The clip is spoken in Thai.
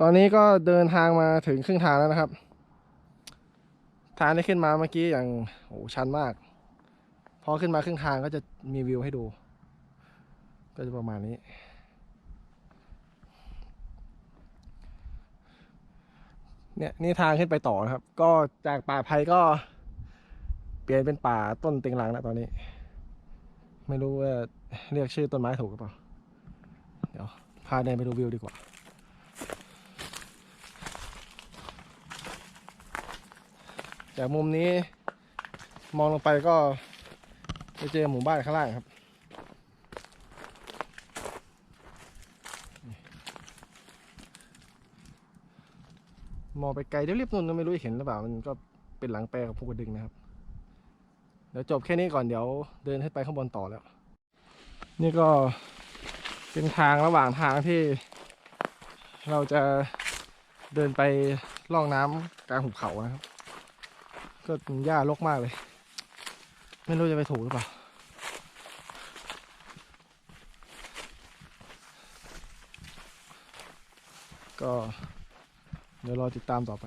ตอนนี้ก็เดินทางมาถึงครึ่งทางแล้วนะครับ ทางที่ขึ้นมาเมื่อกี้อย่างโอ้ชันมาก พอขึ้นมาครึ่งทางก็จะมีวิวให้ดู ก็จะประมาณนี้ เนี่ยนี่ทางขึ้นไปต่อนะครับ ก็จากป่าไผ่ก็ เปลี่ยนเป็นป่าต้นเต็งหลังแล้วตอนนี้ ไม่รู้ว่าเรียกชื่อต้นไม้ถูกหรือเปล่า เดี๋ยวพาเดินไปดูวิวดีกว่า จากมุมนี้มองลงไปก็จะเจอหมู่บ้านข้างล่างครับ มองไปไกลเรียบๆนู่นก็ไม่รู้เห็นหรือเปล่า มันก็เป็นหลังแปรกับภูกระดึงนะครับ เดี๋ยวจบแค่นี้ก่อนเดี๋ยวเดินขึ้นไปข้างบนต่อแล้ว นี่ก็เป็นทางระหว่างทางที่ เราจะเดินไปล่องน้ำกลางหุบเขานะครับ ก็หญ้ารกมากเลย ไม่รู้จะไปถูหรือเปล่า ก็ เดี๋ยวรอติดตามต่อไป